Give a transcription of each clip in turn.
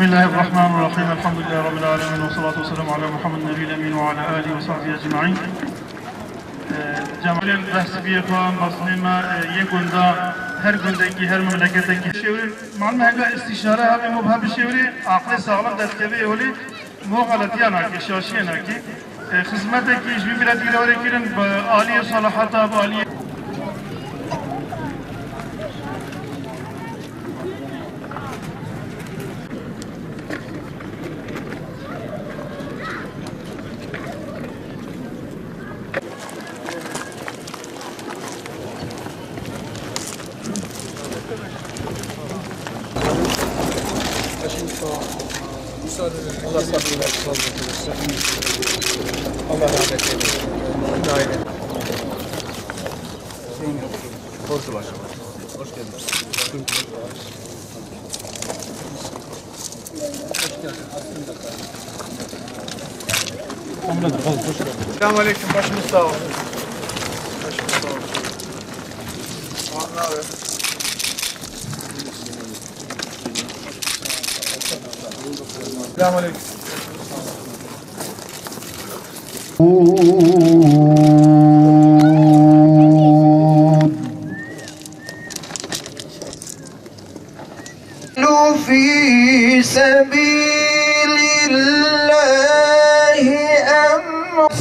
بسم الله الرحمن الرحيم الحمد لله رب العالمين والصلاة والسلام على محمد النبي الأمين وعلى آله وصحبه أجمعين. جمال بحث بيقا مصنما يكون هر قندك هر مملكتك شوري معلمة هكا استشارة هبه مبهى بشوري عقل سالم دتكبه يولي مو غلطي ناكي شاشي ناكي خزمتك يجبي بلاد يلوري كيرن بآلية صالحاتها بآلية Allah sabır versin. Allah rahmet eylesin. Aile. Korku var. Hoş geldiniz. Selamun Aleyküm. Başımız sağ olsun. Başımız sağ olsun. Ne haber? Selamun Aleyküm. في سبيل الله أمر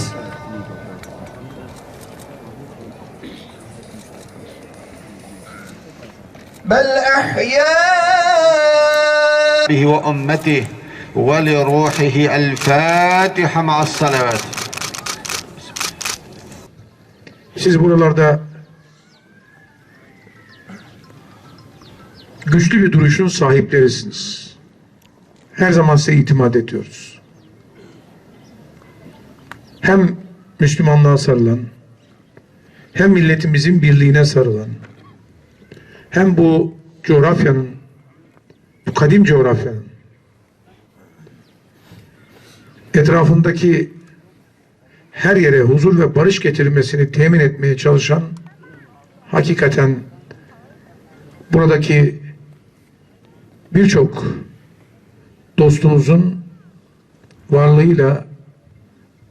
بل أحياء به وأمته ولروحه الفاتحة مع الصلوات Siz buralarda güçlü bir duruşun sahiplerisiniz. Her zaman size itimat ediyoruz. Hem Müslümanlığa sarılan, hem milletimizin birliğine sarılan, hem bu coğrafyanın, bu kadim coğrafyanın etrafındaki her yere huzur ve barış getirilmesini temin etmeye çalışan hakikaten buradaki birçok dostumuzun varlığıyla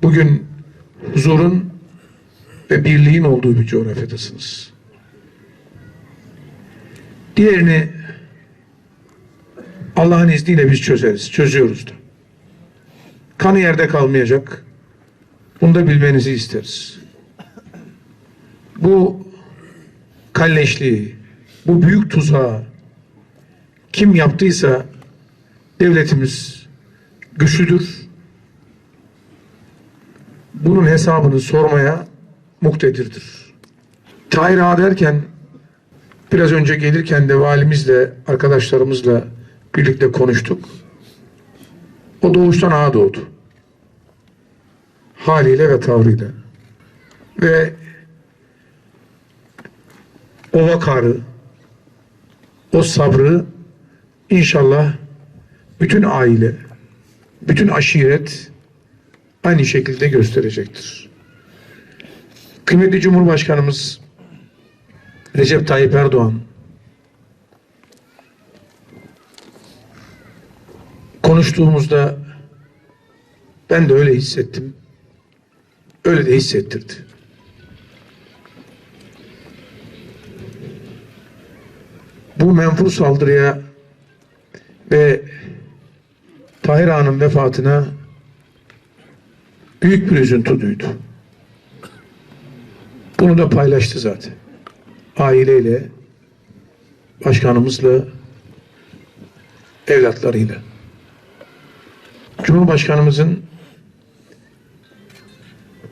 bugün huzurun ve birliğin olduğu bir coğrafyadasınız. Diğerini Allah'ın izniyle biz çözeriz, çözüyoruz da. Kanı yerde kalmayacak. Bunu da bilmenizi isteriz. Bu kalleşliği, bu büyük tuzağı kim yaptıysa devletimiz güçlüdür. Bunun hesabını sormaya muktedirdir. Tahir Ağa derken biraz önce gelirken de valimizle, arkadaşlarımızla birlikte konuştuk. O doğuştan ağa doğdu haliyle ve tavrıyla. Ve o vakarı, o sabrı inşallah bütün aile, bütün aşiret aynı şekilde gösterecektir. Kıymetli Cumhurbaşkanımız Recep Tayyip Erdoğan konuştuğumuzda ben de öyle hissettim. Öyle de hissettirdi. Bu menfur saldırıya ve Tahir Ağa'nın vefatına büyük bir üzüntü duydu. Bunu da paylaştı zaten. Aileyle, başkanımızla, evlatlarıyla. Cumhurbaşkanımızın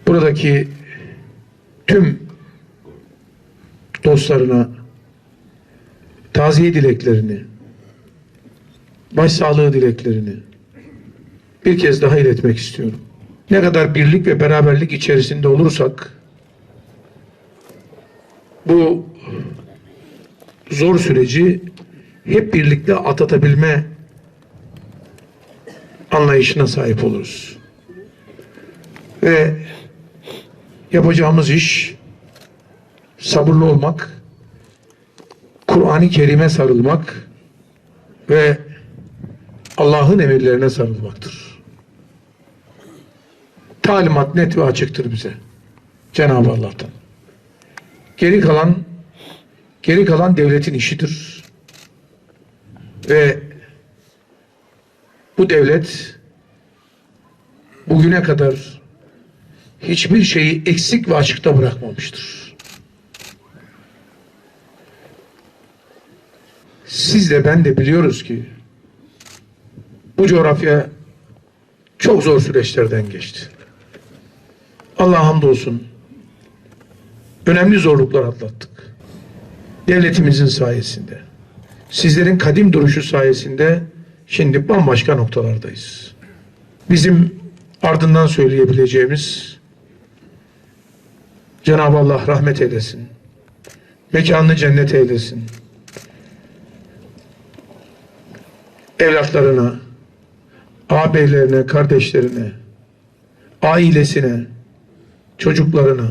buradaki tüm dostlarına taziye dileklerini, başsağlığı dileklerini bir kez daha iletmek istiyorum. Ne kadar birlik ve beraberlik içerisinde olursak bu zor süreci hep birlikte atlatabilme anlayışına sahip oluruz. Ve yapacağımız iş sabırlı olmak, Kur'an-ı Kerim'e sarılmak ve Allah'ın emirlerine sarılmaktır. Talimat net ve açıktır bize. Cenab-ı Allah'tan. Geri kalan geri kalan devletin işidir. Ve bu devlet bugüne kadar hiçbir şeyi eksik ve açıkta bırakmamıştır. Siz de ben de biliyoruz ki bu coğrafya çok zor süreçlerden geçti. Allah hamdolsun önemli zorluklar atlattık. Devletimizin sayesinde, sizlerin kadim duruşu sayesinde şimdi bambaşka noktalardayız. Bizim ardından söyleyebileceğimiz Cenab-ı Allah rahmet eylesin. Mekanını cennet eylesin. Evlatlarına, ağabeylerine, kardeşlerine, ailesine, çocuklarına,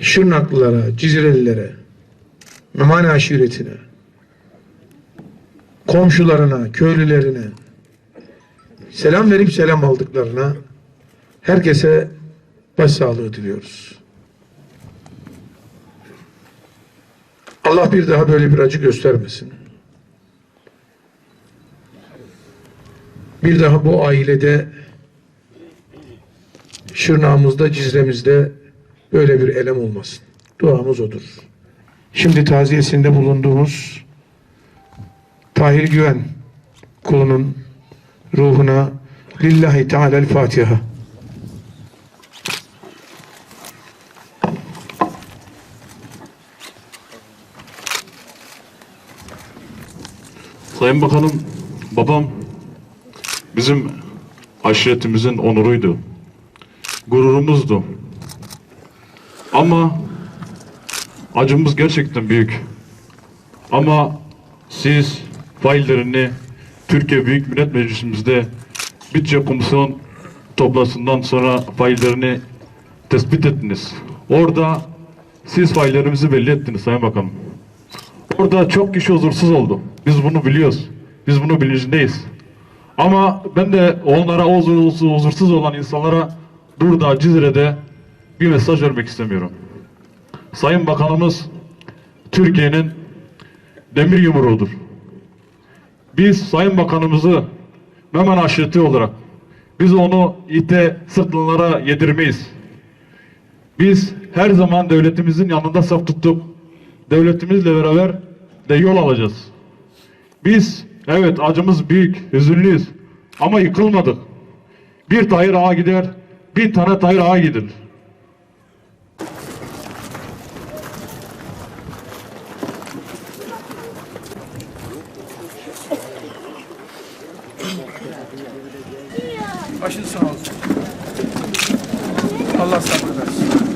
Şırnaklılara, Cizrelilere, Memane aşiretine, komşularına, köylülerine, selam verip selam aldıklarına herkese başsağlığı diliyoruz. Allah bir daha böyle bir acı göstermesin. Bir daha bu ailede Şırnağımızda, Cizre'mizde böyle bir elem olmasın. Duamız odur. Şimdi taziyesinde bulunduğumuz Tahir Güven kulunun ruhuna Lillahi Teala'l Fatiha. Sayın Bakanım, babam bizim aşiretimizin onuruydu. Gururumuzdu. Ama acımız gerçekten büyük. Ama siz faillerini Türkiye Büyük Millet Meclisimizde bütçe komisyon toplantısından sonra faillerini tespit ettiniz. Orada siz faillerimizi belli ettiniz Sayın Bakanım. Orada çok kişi huzursuz oldu. Biz bunu biliyoruz. Biz bunu bilincindeyiz. Ama ben de onlara o huzursuz, olan insanlara burada Cizre'de bir mesaj vermek istemiyorum. Sayın Bakanımız Türkiye'nin demir yumruğudur. Biz Sayın Bakanımızı Memen aşireti olarak biz onu ite sırtlılara yedirmeyiz. Biz her zaman devletimizin yanında saf tuttuk. Devletimizle beraber de yol alacağız. Biz evet acımız büyük, hüzünlüyüz ama yıkılmadık. Bir Tahir Ağa gider, bin tane Tahir Ağa gider. Başın sağ olsun. Allah sabır versin.